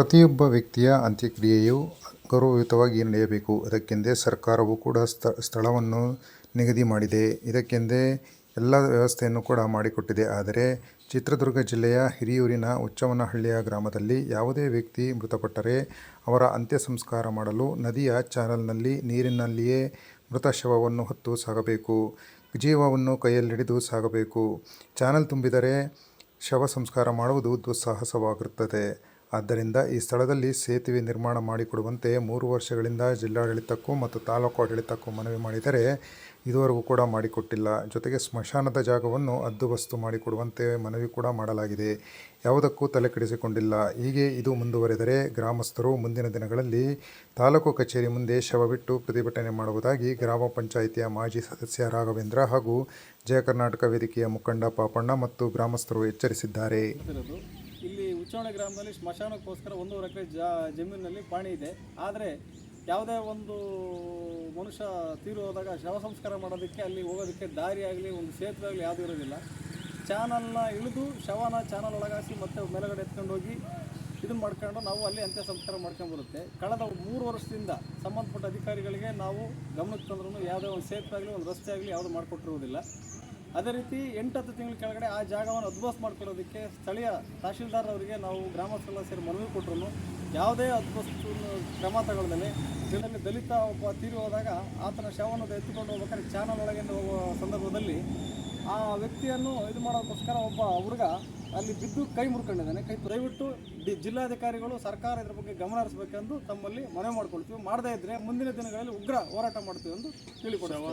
ಪ್ರತಿಯೊಬ್ಬ ವ್ಯಕ್ತಿಯ ಅಂತ್ಯಕ್ರಿಯೆಯು ಗೌರವಯುತವಾಗಿ ನಡೆಯಬೇಕು. ಅದಕ್ಕೆಂದೇ ಸರ್ಕಾರವು ಕೂಡ ಸ್ಥ, ಸ್ಥಳವನ್ನು ನಿಗದಿ ಮಾಡಿದೆ. ಇದಕ್ಕೆಂದೇ ಎಲ್ಲ ವ್ಯವಸ್ಥೆಯನ್ನು ಕೂಡ ಮಾಡಿಕೊಟ್ಟಿದೆ. ಆದರೆ ಚಿತ್ರದುರ್ಗ ಜಿಲ್ಲೆಯ ಹಿರಿಯೂರಿನ ಹುಚ್ಚವನಹಳ್ಳಿಯ ಗ್ರಾಮದಲ್ಲಿ ಯಾವುದೇ ವ್ಯಕ್ತಿ ಮೃತಪಟ್ಟರೆ ಅವರ ಅಂತ್ಯ ಸಂಸ್ಕಾರ ಮಾಡಲು ನದಿಯ ಚಾನಲ್ನಲ್ಲಿ ನೀರಿನಲ್ಲಿಯೇ ಮೃತ ಶವವನ್ನು ಹೊತ್ತು ಸಾಗಬೇಕು. ಜೀವವನ್ನು ಕೈಯಲ್ಲಿಡಿದು ಸಾಗಬೇಕು. ಚಾನಲ್ ತುಂಬಿದರೆ ಶವ ಸಂಸ್ಕಾರ ಮಾಡುವುದು ದುಸ್ಸಾಹಸವಾಗಿರುತ್ತದೆ ಆದ್ದರಿಂದ ಈ ಸ್ಥಳದಲ್ಲಿ ಸೇತುವೆ ನಿರ್ಮಾಣ ಮಾಡಿಕೊಡುವಂತೆ ಮೂರು ವರ್ಷಗಳಿಂದ ಜಿಲ್ಲಾಡಳಿತಕ್ಕೂ ಮತ್ತು ತಾಲೂಕು ಆಡಳಿತಕ್ಕೂ ಮನವಿ ಮಾಡಿದರೆ ಇದುವರೆಗೂ ಕೂಡ ಮಾಡಿಕೊಟ್ಟಿಲ್ಲ. ಜೊತೆಗೆ ಸ್ಮಶಾನದ ಜಾಗವನ್ನು ಅದ್ದುಬಸ್ತು ಮಾಡಿಕೊಡುವಂತೆ ಮನವಿ ಕೂಡ ಮಾಡಲಾಗಿದೆ. ಯಾವುದಕ್ಕೂ ತಲೆ ಕೆಡಿಸಿಕೊಂಡಿಲ್ಲ ಹೀಗೆ ಇದು ಮುಂದುವರೆದರೆ ಗ್ರಾಮಸ್ಥರು ಮುಂದಿನ ದಿನಗಳಲ್ಲಿ ತಾಲೂಕು ಕಚೇರಿ ಮುಂದೆ ಶವವಿಟ್ಟು ಪ್ರತಿಭಟನೆ ಮಾಡುವುದಾಗಿ ಗ್ರಾಮ ಪಂಚಾಯಿತಿಯ ಮಾಜಿ ಸದಸ್ಯ ರಾಘವೇಂದ್ರ ಹಾಗೂ ಜಯ ಕರ್ನಾಟಕ ವೇದಿಕೆಯ ಮುಖಂಡ ಪಾಪಣ್ಣ ಮತ್ತು ಗ್ರಾಮಸ್ಥರು ಎಚ್ಚರಿಸಿದ್ದಾರೆ. ಉಚ್ಚವಣೆ ಗ್ರಾಮದಲ್ಲಿ ಸ್ಮಶಾನಕ್ಕೋಸ್ಕರ ಒಂದೂವರೆ ಎಕರೆ ಜಮೀನಿನಲ್ಲಿ ಪಾಣಿ ಇದೆ. ಆದರೆ ಯಾವುದೇ ಒಂದು ಮನುಷ್ಯ ತೀರು ಹೋದಾಗ ಶವ ಸಂಸ್ಕಾರ ಮಾಡೋದಕ್ಕೆ ಅಲ್ಲಿ ಹೋಗೋದಕ್ಕೆ ದಾರಿ ಆಗಲಿ, ಒಂದು ಸೇತುವೆ ಆಗಲಿ ಯಾವುದೂ ಇರೋದಿಲ್ಲ. ಚಾನಲ್ನ ಇಳಿದು ಶವನ ಚಾನಲ್ ಒಳಗಾಸಿ ಮತ್ತೆ ಮೇಲುಗಡೆ ಎತ್ಕೊಂಡು ಹೋಗಿ ಇದನ್ನು ಮಾಡ್ಕೊಂಡು ನಾವು ಅಲ್ಲಿ ಅಂತ್ಯ ಸಂಸ್ಕಾರ ಮಾಡ್ಕೊಂಡು ಬರುತ್ತೆ. ಕಳೆದ ಮೂರು ವರ್ಷದಿಂದ ಸಂಬಂಧಪಟ್ಟ ಅಧಿಕಾರಿಗಳಿಗೆ ನಾವು ಗಮನಕ್ಕೆ ತಂದ್ರೂ ಯಾವುದೇ ಒಂದು ಸೇತುವೆ ಆಗಲಿ, ಒಂದು ರಸ್ತೆ ಆಗಲಿ ಯಾವುದು ಮಾಡಿಕೊಟ್ಟಿರುವುದಿಲ್ಲ. ಅದೇ ರೀತಿ ಎಂಟತ್ತು ತಿಂಗಳ ಕೆಳಗಡೆ ಆ ಜಾಗವನ್ನು ಅದ್ಭುತ ಮಾಡ್ಕೊಳ್ಳೋದಕ್ಕೆ ಸ್ಥಳೀಯ ತಹಶೀಲ್ದಾರ್ ಅವರಿಗೆ ನಾವು ಗ್ರಾಮಸ್ಥರೆಲ್ಲ ಸೇರಿ ಮನವಿ ಕೊಟ್ಟರು ಯಾವುದೇ ಅದ್ಭುತ ಕ್ರಮ ತಗೊಳ್ದಲ್ಲಿ ಇದರಲ್ಲಿ ದಲಿತ ಒಬ್ಬ ತೀರಿ ಹೋದಾಗ ಆತನ ಶವವನ್ನು ಎತ್ತಿಕೊಂಡು ಹೋಗ್ಬೇಕಾದ್ರೆ ಚಾನಲ್ ಒಳಗೆ ಹೋಗುವ ಸಂದರ್ಭದಲ್ಲಿ ಆ ವ್ಯಕ್ತಿಯನ್ನು ಇದು ಮಾಡೋದಕ್ಕೋಸ್ಕರ ಒಬ್ಬ ಹುಡುಗ ಅಲ್ಲಿ ಬಿದ್ದು ಕೈ ಮುರ್ಕೊಂಡಿದ್ದಾನೆ. ಕೈ ದಯವಿಟ್ಟು ಡಿ ಜಿಲ್ಲಾಧಿಕಾರಿಗಳು ಸರ್ಕಾರ ಇದ್ರ ಬಗ್ಗೆ ಗಮನ ಹರಿಸಬೇಕೆಂದು ತಮ್ಮಲ್ಲಿ ಮನವಿ ಮಾಡ್ಕೊಳ್ತೀವಿ. ಮಾಡದೇ ಇದ್ರೆ ಮುಂದಿನ ದಿನಗಳಲ್ಲಿ ಉಗ್ರ ಹೋರಾಟ ಮಾಡ್ತೀವಿ ಎಂದು ಹೇಳಿಕೊಡ್ತೀವಿ